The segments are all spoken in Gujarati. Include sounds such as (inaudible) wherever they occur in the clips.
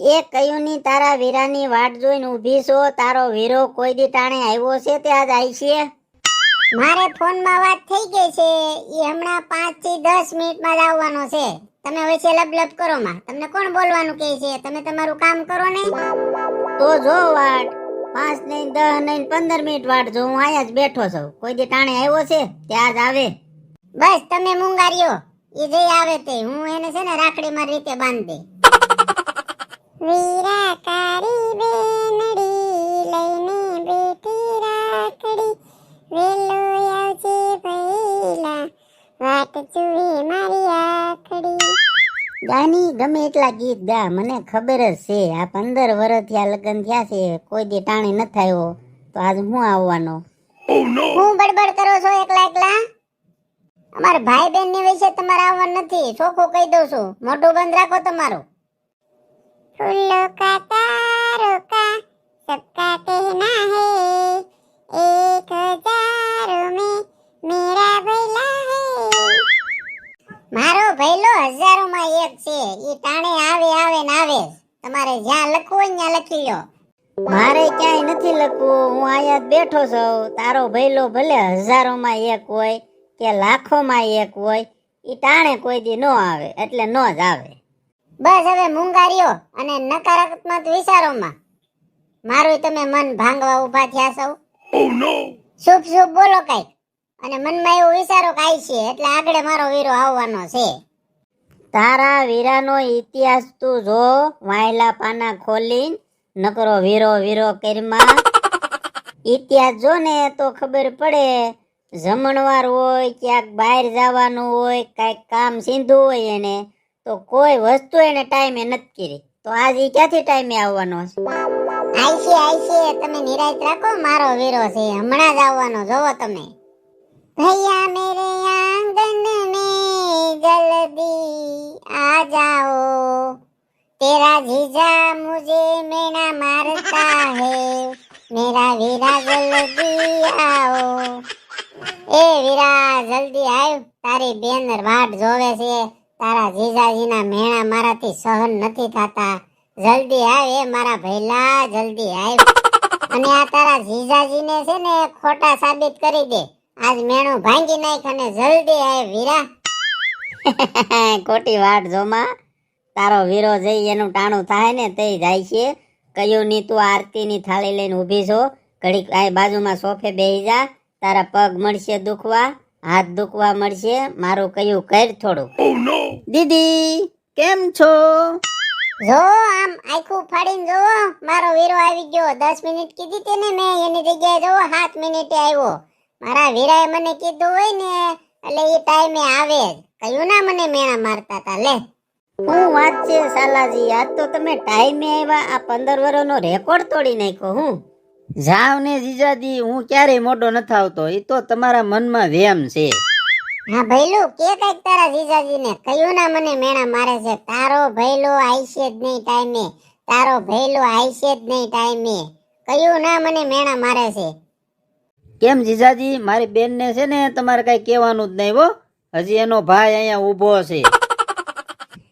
એ કયું ની તારા વીરાની વાટ જોઈને ઊભી છો? તારો વીરો કોઈ દી ટાણે આવ્યો છે? તે આજ આવી છે? મારે ફોનમાં વાત થઈ ગઈ છે. એ હમણાં પાંચથી દસ મિનિટમાં જ આવવાનો છે. તમે વચ્ચે લબ લબ કરો માં. તમને કોણ બોલવાનું કહે છે? તમે તમારું કામ કરો ને. તો જો વાટ. પાંચ નહીં દસ નહીં પંદર મિનિટ વાટ જો હું અહીંયા જ બેઠો છું. કોઈ દી ટાણે આવ્યો છે? તે આજ આવે. બસ તમે મુંગારીઓ. એ જે આવે તે હું એને છે ને રાખડી મારી રીતે બાંધી દે. વીરા કારી બેનડી લઈને બેઠી રાખડી વેલો આવજે ભઈલા વાત જુએ મારી આખડી ગાની ગમે એટલા ગીત ગા મને ખબર જ છે આ પંદર વર્ષ થયા લગ્ન થયા છે કોઈ દી ટાણી ન થયો તો આજ હું આવવાનો? હું બડબડ કરો છો એકલા એકલા? અમારા ભાઈ બહેનની વિશે તમારે આવવાનું નથી ચોખ્ખું કહી દઉં છું. મોઢું બંધ રાખો તમારું. ફૂલો કા તારો કા સબકા કહેના હે એક હજારો में मेरा भैला है મારો ભૈલો હજારો માં એક છે ઈ ટાણે આવે આવે ને આવે તમારે જ્યાં લખવું હોય ત્યાં લખી લો મારે ક્યાંય નથી લખવું હું અહીંયા જ બેઠો છું તારો ભૈલો ભલે હજારોમાં એક હોય કે લાખોમાં એક હોય ઈ ટાણે કોઈ દી ન આવે એટલે ન જ આવે બસ હવે મુંગારીઓ અને નકારાત્મક વિચારોમાં. મારું તમે મન ભાંગવા ઊભા થયા સૌ શુભ શુભ બોલો કંઈક. અને મનમાં એવું વિચારો કે છે એટલે આગળ મારો વીરો આવવાનો છે. તારા વીરાનો ઇતિહાસ તું જો વાયલા પાના ખોલી નકરો વીરો વીરો કરીમાં. ઇતિહાસ જો ને તો ખબર પડે જમણવાર હોય ક્યાંક બહાર જવાનું હોય કાંઈક કામ સીધું હોય એને. તો કોઈ વસ્તુ એને ટાઈમે નથી કરી. તો આજ એ ક્યાંથી ટાઈમે આવવાનો છે? આઈસી આઈસી તમે નિરાશ રાખો, મારો વીરો છે હમણાં જ આવવાનો, જોવો તમે. ભૈયા મેરે આંગન મે જલ્દી આ જાઓ. તેરા જીજા મુજે મેણા મારતા હે. મેરા વીરા જલ્દી આવો. એ વીરા, જલ્દી આવ. તારી બેન વાટ જોવે છે. તારા જીજાજીના મેણા મારાથી સહન નથી થતા. જલ્દી આવ એ મારા ભૈલા જલ્દી આવ. અને આ તારા જીજાજીને છે ને ખોટા સાબિત કરી દે. આજ મેણું ભાંગી નાખ અને જલ્દી આવ વીરા. (laughs) ખોટી વાટ જોમાં તારો વીરો જઈ એનું ટાણું થાય ને તે જાય છે. કયું ની તું આરતીની થાળી લઈને ઊભી છો? ઘડીક આ બાજુમાં સોફે બેહી જા. તારા પગ મળશે દુખવા. હાથ દુખવા મળશે મારું કયું કર થોડું. દીદી કેમ છો? જો આમ આખું ફાડીને જોવો મારો વીરો આવી ગયો. દસ મિનિટ કીધી તેને મેં એની જગ્યાએ જોવો સાત મિનિટે આવ્યો. મારા વીરાએ મને કીધું હોય ને એટલે એ ટાઈમે આવે જ. કયું ના મને મેણા મારતા હતા લે. હું વાત છે સાલાજી આજ તો તમે ટાઈમે આવ્યા. આ પંદર વર્ષનો રેકોર્ડ તોડી નાખ્યો હું. જાવ ને જીજાજી હું ક્યારેય મોટો નથી આવતો. એ તો તમારા મનમાં વેમ છે. હા ભૈલું કે કંઈક તારા જીજાજીને કયું ના મને મેણા મારે છે. તારો ભૈલો આઈશે જ નહીં ટાઈમે. તારો ભૈલો આઈશે જ નહીં ટાઈમે. કયું ના મને મેણા મારે છે. કેમ જીજાજી? મારી બેનને છે ને તમારે કઈ કહેવાનું જ નહીં હો. હજી એનો ભાઈ અહીંયા ઊભો છે.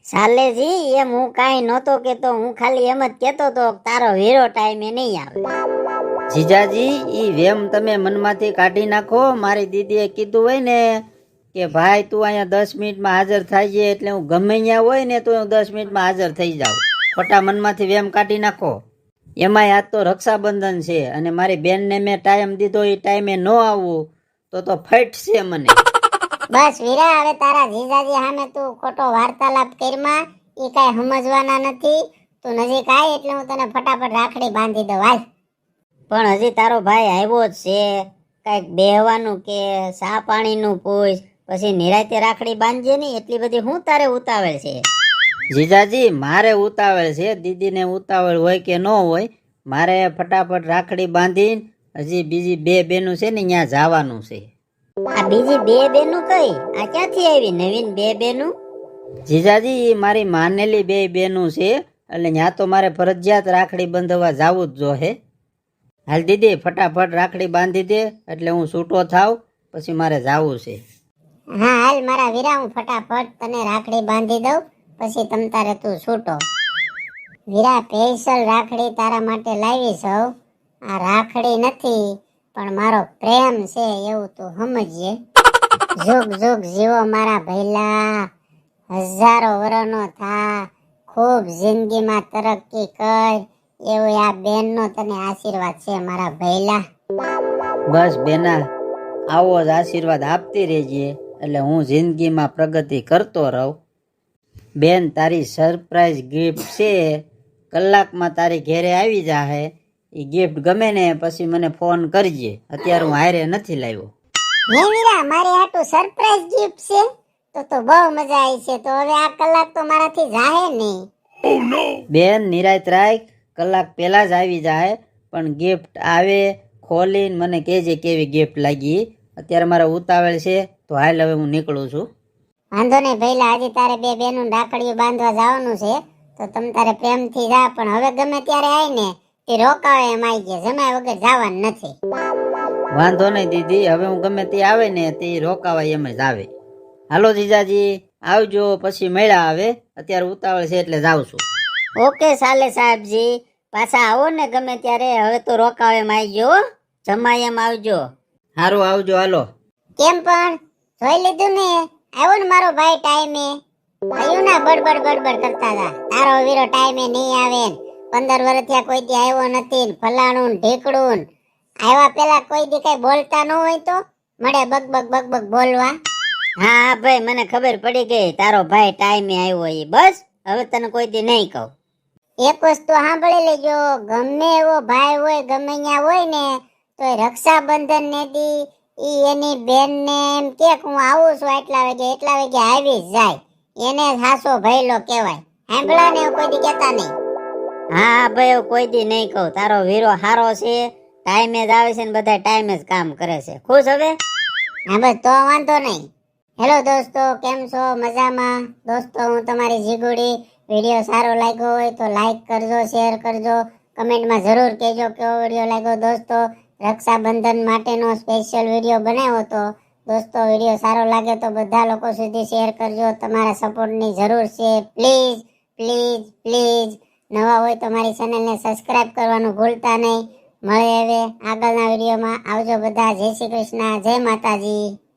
સાલેજી એમ હું કાંઈ નહોતો કેતો હું ખાલી એમ જ કેતો તો કે તારો હીરો ટાઈમે નહીં આવે. જીજાજી, ઈ વેમ તમે મનમાંથી કાઢી નાખો. મારી દીદીએ કીધું હોય ને કે, ભાઈ, તું અહીંયા દસ મિનિટમાં હાજર થાય એટલે હું ગમે ત્યાં હોય ને તો હું દસ મિનિટમાં હાજર થઈ જાઉં. ખોટા મનમાંથી વેમ કાઢી નાખો. એમાંય આજ તો રક્ષાબંધન છે અને મારી બેનને મેં ટાઈમ દીધો એ ટાઈમે ન આવવું તો તો ફટ છે મને. બસ, વીરા, હવે તારા જીજાજી સામે તું ખોટો વાર્તાલાપ કરમાં એ કાંઈ સમજવાના નથી. તું નજીક આય એટલે હું તને ફટાફટ રાખડી બાંધી દઉં. હાલ. પણ હજી તારો ભાઈ આવ્યો જ છે. કાંઈક બેહવાનું કે સા પાણીનું પૂછ. પછી નિરાતે રાખડી બાંધજે નહીં એટલી બધી હું તારે ઉતાવળ છે? જીજાજી મારે ઉતાવળ છે. દીદીને ઉતાવળ હોય કે ન હોય મારે ફટાફટ રાખડી બાંધીને હજી બીજી બે બેનું છે ને ત્યાં જવાનું છે. આ બીજી બે બેનું કઈ? આ ક્યાંથી આવી નવીન બે બેનું? જીજાજી એ મારી માનેલી બે બેનું છે. એટલે ત્યાં તો મારે ફરજિયાત રાખડી બંધવા જવું જ જોહે હાલ દીદી ફટાફટ રાખડી બાંધી દે, એટલે હું છૂટો થાવ, પછી મારે જાવું છે. હા, હાલ મારા વીરા, હું ફટાફટ તને રાખડી બાંધી દઉં, પછી તમ તારે તું છૂટો વીરા સ્પેશિયલ રાખડી તારા માટે લાવી સૌ. આ રાખડી નથી, પણ મારો પ્રેમ છે એવું તું સમજીએ. જુગ જુગ જીવો મારા ભૈલા હજારો વર્ષનો થા. ખૂબ જિંદગીમાં તરક્કી કર. એવું આ બેનનો તને આશીર્વાદ છે મારા ભૈલા બસ બેના આવો જ આશીર્વાદ આપતી રહેજે એટલે હું જિંદગીમાં પ્રગતિ કરતો રહું. બેન તારી સરપ્રાઈઝ ગિફ્ટ છે કલાકમાં તારી ઘેરે આવી જાહે. એ ગિફ્ટ ગમે ને પછી મને ફોન કરજે. અત્યારે હું હારે નથી લાવ્યો. હે વીરા મારી આટું સરપ્રાઈઝ ગિફ્ટ છે? તો તો બહુ મજા આવી છે તો હવે આ કલાક તો મારાથી જાહે નહીં. બેન નિરાયત રાખ. કલાક પહેલા જ આવી જાય પણ ગિફ્ટ આવે ખોલીને મને કહેજે કેવી ગિફ્ટ લાગી. અત્યારે મારે ઉતાવળ છે તો હાલ હવે હું નીકળું છું. વાંધો નહીં પહેલાં આજે તારે બે બેનું રાખડીઓ બાંધવા જવાનું છે તો તમે તારે પ્રેમથી જા પણ હવે ગમે ત્યારે આવી ને તે રોકાવે એમ આવી ગયા જમાય વગર જવાનું નથી. વાંધો નહીં દીદી હવે હું ગમે તે આવે ને તે રોકાવાય એમ જ આવે. હાલો જીજાજી આવજો પછી મેળા આવે. અત્યારે ઉતાવળ છે એટલે જાઉં છું. ઓકે સાલે સાહેબજી. પાછા આવો ને ગમે ત્યારે. હવે તો રોકાવે એમ આવી ગયો એમ આવજો. હારું આવજો હાલો. કેમ પણ? જોઈ લીધું ને? આવ્યો ને મારો ભાઈ ટાઈમે. કયું ના બડબડ બડબડ કરતા હતા. તારો વીરો ટાઈમે નહીં આવે પંદર વર્ષ થયા કોઈ દી આવ્યો નથી ને. ફલાણું ને ઢીકડું આવ્યા પેલા કોઈ દી કઈ બોલતા ન હોય તો મળે બગ બગ બગ બગ બોલવા. હા હા ભાઈ મને ખબર પડી ગઈ. તારો ભાઈ ટાઈમે આવ્યો એ બસ હવે તને કોઈ દી નહીં કહું. એક વસ્તુ સાંભળી લેજો ગમે એવો ભાઈ હોય ગમે ત્યાં હોય ને તો રક્ષાબંધન ને દી ઈ એની બેન ને એમ કે હું આવું છું એટલા વાગે એટલા વાગે આવી જાય. એને હાસો ભયલો કહેવાય. સાંભળા ને કોઈ દી કહેતા નહીં? હા હા ભાઈ એવું કોઈ દી નહીં કહું. તારો વીરો હારો છે ટાઈમે જ આવે છે ને બધા ટાઈમે જ કામ કરે છે. ખુશ હવે? હા બસ તો વાંધો નહીં. હેલો દોસ્તો કેમ છો? મજામાં? દોસ્તો હું તમારી જીગુડી. વીડિયો સારો લાગ્યો હોય તો લાઈક કરજો શેર કરજો. કમેન્ટમાં જરૂર કહેજો કેવો વીડિયો લાગ્યો. દોસ્તો, રક્ષાબંધન માટેનો સ્પેશિયલ વીડિયો બનાવ્યો તો દોસ્તો, વીડિયો સારો લાગે તો બધા લોકો સુધી શેર કરજો. તમારા સપોર્ટની જરૂર છે. પ્લીઝ પ્લીઝ પ્લીઝ નવા હોય તો મારી ચેનલને સબસ્ક્રાઇબ કરવાનું ભૂલતા નહીં. મળે હવે આગળના વિડીયોમાં. આવજો બધા. જય શ્રી કૃષ્ણ. જય માતાજી.